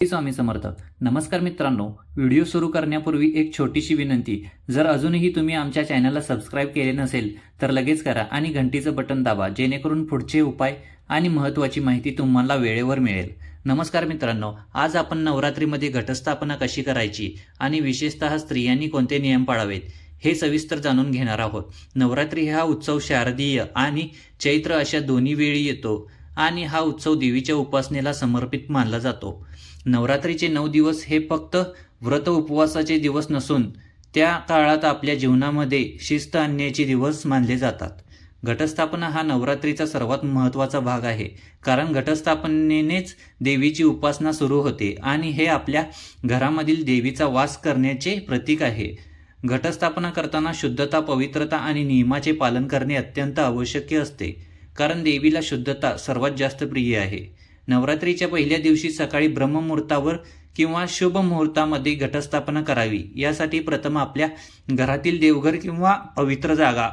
स्वामी समर्थ. नमस्कार मित्रांनो व्हिडिओ सुरू करण्यापूर्वी एक छोटीशी विनंती. जर अजूनही तुम्ही आमच्या चॅनलला सबस्क्राईब केले नसेल तर लगेच करा आणि घंटीचं बटन दाबा जेणेकरून पुढचे उपाय आणि महत्त्वाची माहिती तुम्हाला वेळेवर मिळेल. नमस्कार मित्रांनो आज आपण नवरात्रीमध्ये घटस्थापना कशी करायची आणि विशेषतः स्त्रियांनी कोणते नियम पाळावेत हे सविस्तर जाणून घेणार आहोत. नवरात्री हा उत्सव शारदीय आणि चैत्र अशा दोन्ही वेळी येतो आणि हा उत्सव देवीच्या उपासनेला समर्पित मानला जातो. नवरात्रीचे नऊ दिवस हे फक्त व्रत उपवासाचे दिवस नसून त्या काळात आपल्या जीवनामध्ये शिस्त आणण्याचे दिवस मानले जातात. घटस्थापना हा नवरात्रीचा सर्वात महत्त्वाचा भाग आहे कारण घटस्थापनेनेच देवीची उपासना सुरू होते आणि हे आपल्या घरामधील देवीचा वास करण्याचे प्रतीक आहे. घटस्थापना करताना शुद्धता पवित्रता आणि नियमाचे पालन करणे अत्यंत आवश्यक असते कारण देवीला शुद्धता सर्वात जास्त प्रिय आहे. नवरात्रीच्या पहिल्या दिवशी सकाळी ब्रह्ममुहूर्तावर किंवा शुभ मुहूर्तामध्ये घटस्थापना करावी. यासाठी प्रथम आपल्या घरातील देवघर किंवा पवित्र जागा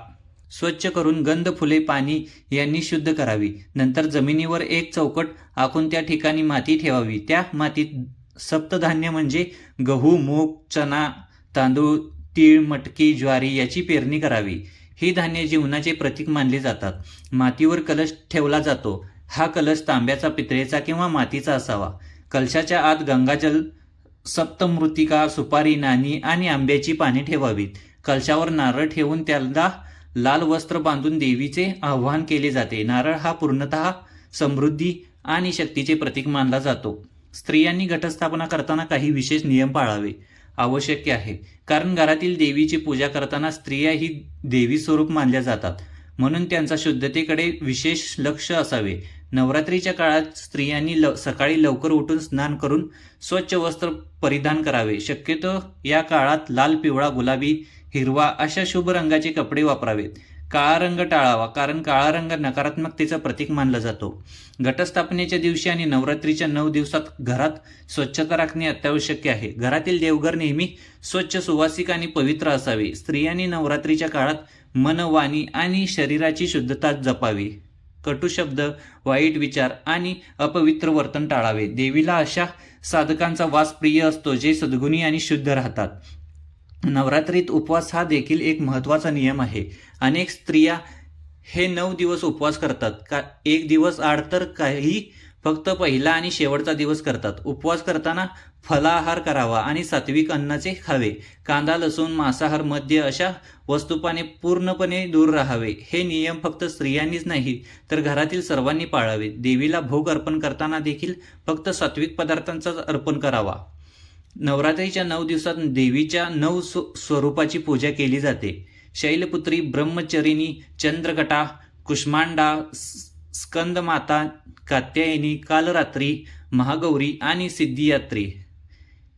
स्वच्छ करून गंध फुले पाणी यांनी शुद्ध करावी. नंतर जमिनीवर एक चौकट आखून त्या ठिकाणी माती ठेवावी. त्या मातीत सप्तधान्य म्हणजे गहू मूग चना तांदूळ तीळ मटकी ज्वारी याची पेरणी करावी. ही धान्य जीवनाचे प्रतीक मानले जातात. मातीवर कलश ठेवला जातो. हा कलश तांब्याचा पितळेचा किंवा मातीचा असावा. कलशाच्या आत गंगाजल सप्तमृतिका सुपारी नाणी आणि आंब्याची पाने ठेवावीत. कलशावर नारळ ठेवून त्याला लाल वस्त्र बांधून देवीचे आवाहन केले जाते. नारळ हा पूर्णतः समृद्धी आणि शक्तीचे प्रतीक मानला जातो. स्त्रियांनी घटस्थापना करताना काही विशेष नियम पाळावे. आवश्यक आहे. कारण घरातील देवीची पूजा करताना स्त्रिया ही देवी स्वरूप मानल्या जातात. म्हणून त्यांचा शुद्धतेकडे विशेष लक्ष असावे. नवरात्रीच्या काळात स्त्रियांनी ल सकाळी लवकर उठून स्नान करून स्वच्छ वस्त्र परिधान करावे. शक्यतो या काळात लाल पिवळा गुलाबी हिरवा अशा शुभ रंगाचे कपडे वापरावेत काळा रंग टाळावा कारण काळा रंग नकारात्मकतेचा प्रतीक मानला जातो. घटस्थापनेच्या दिवशी आणि नवरात्रीच्या नऊ दिवसात घरात स्वच्छता राखणे अत्यावश्यक आहे. घरातील देवघर नेहमी स्वच्छ सुवासिक आणि पवित्र असावे. स्त्रियांनी नवरात्रीच्या काळात मन वाणी आणि शरीराची शुद्धता जपावी. कटू शब्द वाईट विचार आणि अपवित्र वर्तन टाळावे. देवीला अशा साधकांचा वास प्रिय असतो जे सद्गुणी आणि शुद्ध राहतात. नवरात्रीत उपवास हा देखील एक महत्त्वाचा नियम आहे. अनेक स्त्रिया हे नऊ दिवस उपवास करतात. का एक दिवस आड तर काही फक्त पहिला आणि शेवटचा दिवस करतात. उपवास करताना फलाहार करावा आणि सात्विक अन्नाचे खावे. कांदा लसूण मांसाहार मद्य अशा वस्तूपाने पूर्णपणे दूर राहावे. हे नियम फक्त स्त्रियांनीच नाही तर घरातील सर्वांनी पाळावे. देवीला भोग अर्पण करताना देखील फक्त सात्विक पदार्थांचाच अर्पण करावा. नवरात्रीच्या नऊ दिवसात देवीच्या नऊ स्वरूपाची पूजा केली जाते. शैलपुत्री ब्रह्मचरिणी चंद्रकटा कुष्मांडा स्कंदमाता कात्यायनी कालरात्री महागौरी आणि सिद्धियात्री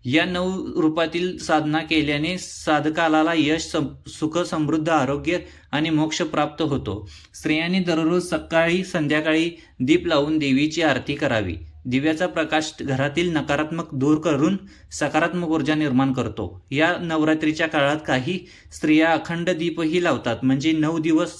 या नऊ रूपातील साधना केल्याने साधकाला यश सम सुख समृद्ध आरोग्य आणि मोक्ष प्राप्त होतो. स्त्रियांनी दररोज सकाळी संध्याकाळी दीप लावून देवीची आरती करावी. दिव्याचा प्रकाश घरातील नकारात्मक दूर करून सकारात्मक ऊर्जा निर्माण करतो. या नवरात्रीच्या काळात काही स्त्रिया अखंड दीपही लावतात. म्हणजे नऊ दिवस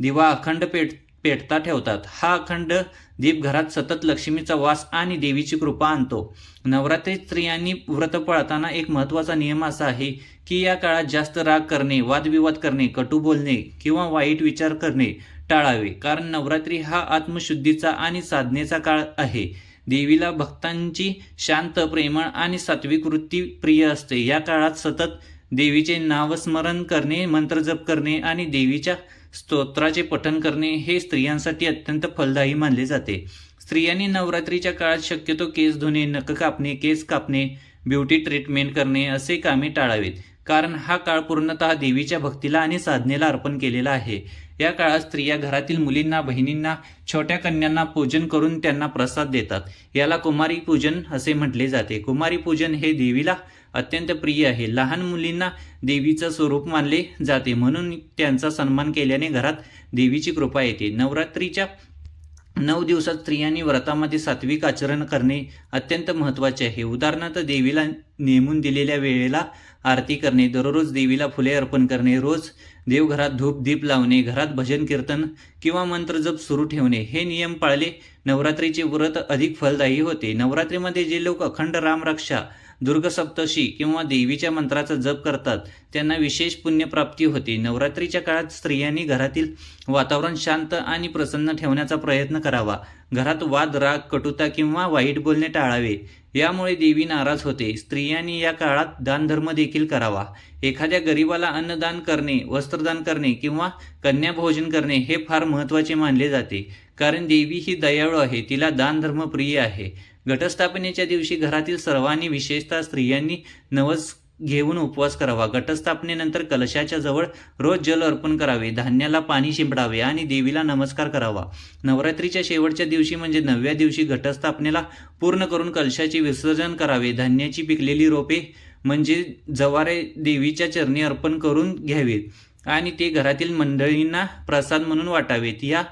दिवा अखंड पेट पेटता ठेवतात. हा अखंड दीप घरात सतत लक्ष्मीचा वास आणि देवीची कृपा आणतो. नवरात्री स्त्रियांनी व्रत पाळताना एक महत्त्वाचा नियम असा आहे की या काळात जास्त राग करणे वादविवाद करणे कटू बोलणे किंवा वाईट विचार करणे टाळावे. कारण नवरात्री हा आत्मशुद्धीचा आणि साधनेचा काळ आहे. देवीला भक्तांची शांत प्रेमळ आणि सात्विक वृत्ती प्रिय असते. या काळात सतत देवीचे नावस्मरण करणे मंत्रजप करणे आणि देवीच्या स्तोत्राचे पठण करणे हे स्त्रियांसाठी अत्यंत फलदायी मानले जाते. स्त्रियांनी नवरात्रीच्या काळात शक्यतो केस धुणे नख कापणे केस कापणे ब्युटी ट्रीटमेंट करणे असे कामे टाळावेत. कारण हा काळ पूर्णतः देवीच्या भक्तीला आणि साधनेला अर्पण केलेला आहे. या काळात स्त्रिया घरातील मुलींना बहिणींना छोट्या कन्यांना पूजन करून त्यांना प्रसाद देतात. याला कुमारी पूजन असे म्हटले जाते. कुमारी पूजन हे देवीला अत्यंत प्रिय आहे. लहान मुलींना देवीचं स्वरूप मानले जाते. म्हणून त्यांचा सन्मान केल्याने घरात देवीची कृपा येते. नवरात्रीच्या नऊ दिवसात स्त्रियांनी व्रतामध्ये सात्विक आचरण करणे अत्यंत महत्त्वाचे आहे. उदाहरणार्थ देवीला नेमून दिलेल्या वेळेला आरती करणे दररोज देवीला फुले अर्पण करणे रोज देवघरात धूप दीप लावणे घरात भजन कीर्तन किंवा मंत्र जप सुरू ठेवणे. हे नियम पाळले नवरात्रीचे व्रत अधिक फलदायी होते. नवरात्रीमध्ये जे लोक अखंड रामरक्षा दुर्गसप्तशी किंवा देवीच्या मंत्राचा जप करतात. त्यांना विशेष पुण्यप्राप्ती होते. नवरात्रीच्या काळात स्त्रियांनी घरातील वातावरण शांत आणि प्रसन्न ठेवण्याचा प्रयत्न करावा. घरात वाद राग कटुता किंवा वाईट बोलणे टाळावे. यामुळे देवी नाराज होते. स्त्रियांनी या काळात दानधर्म देखील करावा. एखाद्या गरीबाला अन्नदान करणे वस्त्रदान करणे किंवा कन्या भोजन करणे हे फार महत्त्वाचे मानले जाते. कारण देवी ही दयाळू आहे तिला दानधर्म प्रिय आहे. घटस्थापनेच्या दिवशी घरातील सर्वांनी विशेषतः स्त्रियांनी नवस घेऊन उपवास करावा. घटस्थापनेनंतर कलशाच्या जवळ रोज जल अर्पण करावे धान्याला पाणी शिंपडावे आणि देवीला नमस्कार करावा. नवरात्रीच्या शेवटच्या दिवशी म्हणजे नवव्या दिवशी घटस्थापनेला पूर्ण करून कलशाचे विसर्जन करावे. धान्याची पिकलेली रोपे म्हणजे जवारे देवीच्या चरणी अर्पण करून घ्यावीत आणि ते घरातील मंडळींना प्रसाद म्हणून वाटावेत. या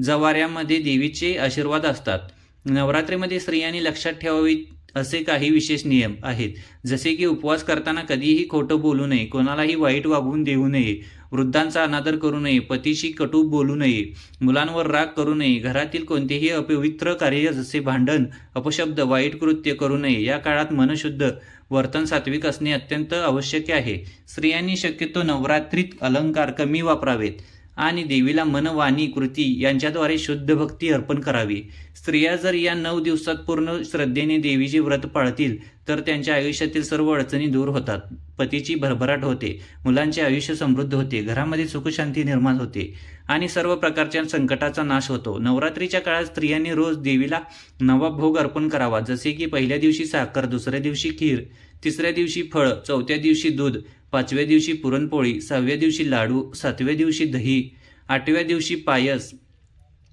जवाऱ्यामध्ये देवीचे आशीर्वाद असतात. नवरात्रीमध्ये स्त्रियांनी लक्षात ठेवावी असे काही विशेष नियम आहेत. जसे की उपवास करताना कधीही खोटं बोलू नये कोणालाही वाईट वागवून देऊ नये वृद्धांचा अनादर करू नये पतीशी कटू बोलू नये मुलांवर राग करू नये घरातील कोणतेही अपवित्र कार्य जसे भांडण अपशब्द वाईट कृत्य करू नये या काळात मनशुद्ध वर्तन सात्विक असणे अत्यंत आवश्यक आहे. स्त्रियांनी शक्यतो नवरात्रीत अलंकार कमी वापरावेत. आणि देवीला मन वाणी कृती यांच्याद्वारे शुद्ध भक्ती अर्पण करावी. स्त्रिया जर या नऊ दिवसात पूर्ण श्रद्धेने देवीचे व्रत पाळतील तर त्यांच्या आयुष्यातील सर्व अडचणी दूर होतात. पतीची भरभराट होते. मुलांचे आयुष्य समृद्ध होते. घरामध्ये सुखशांती निर्माण होते. आणि सर्व प्रकारच्या संकटाचा नाश होतो. नवरात्रीच्या काळात स्त्रियांनी रोज देवीला नवा भोग अर्पण करावा. जसे की पहिल्या दिवशी साखर दुसऱ्या दिवशी खीर तिसऱ्या दिवशी फळ चौथ्या दिवशी दूध पाचव्या दिवशी पुरणपोळी सहाव्या दिवशी लाडू सातव्या दिवशी दही आठव्या दिवशी पायस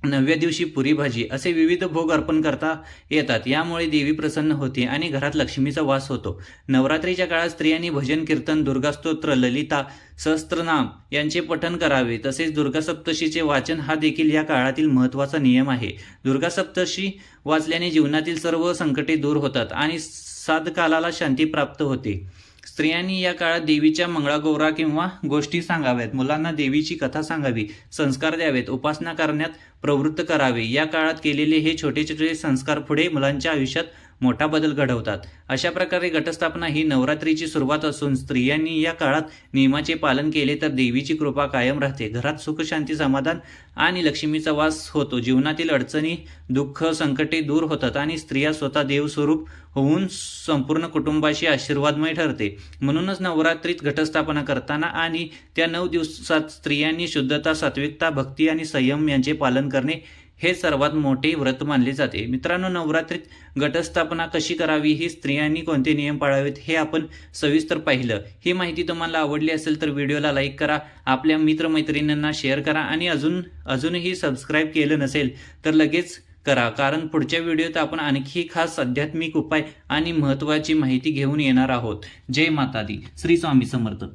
नवव्या दिवशी पुरी भाजी असे विविध भोग अर्पण करता येतात. यामुळे देवी प्रसन्न होते आणि घरात लक्ष्मीचा वास होतो. नवरात्रीच्या काळात स्त्रियांनी भजन कीर्तन दुर्गास्तोत्र ललिता सहस्त्रनाम यांचे पठन करावे. तसेच दुर्गासप्तशीचे वाचन हा देखील या काळातील महत्त्वाचा नियम आहे. दुर्गासप्तशी वाचल्याने जीवनातील सर्व संकटे दूर होतात आणि साधकालाला शांती प्राप्त होते. स्त्रियांनी या काळात देवीच्या मंगळागौरा किंवा गोष्टी सांगाव्यात. मुलांना देवीची कथा सांगावी संस्कार द्यावेत उपासना करण्यात प्रवृत्त करावे. या काळात केलेले हे छोटे छोटे संस्कार पुढे मुलांच्या आयुष्यात मोठा बदल घडवतात. अशा प्रकारे घटस्थापना ही नवरात्रीची सुरुवात असून स्त्रियांनी या काळात नियमाचे पालन केले तर देवीची कृपा कायम राहते. घरात सुख शांती समाधान आणि लक्ष्मीचा वास होतो. जीवनातील अडचणी दुःख संकटे दूर होतात आणि स्त्रिया स्वतः देवस्वरूप होऊन संपूर्ण कुटुंबाशी आशीर्वादमय ठरते. म्हणूनच नवरात्रीत घटस्थापना करताना आणि त्या नऊ दिवसात स्त्रियांनी शुद्धता सात्विकता भक्ती आणि संयम यांचे पालन करणे हे सर्वात मोठे व्रत मानले जाते. मित्रांनो नवरात्रीत घटस्थापना कशी करावी? ही स्त्रियांनी कोणते नियम पाळावेत? हे आपण सविस्तर पाहिलं. ही माहिती तुम्हाला आवडली असेल तर व्हिडिओला लाईक करा आपल्या मित्रमैत्रिणींना शेअर करा आणि अजून अजूनही सबस्क्राईब केलं नसेल तर लगेच करा. कारण पुढच्या व्हिडिओत आपण आणखी खास आध्यात्मिक उपाय आणि महत्त्वाची माहिती घेऊन येणार आहोत. जय माता दी श्री स्वामी समर्थ.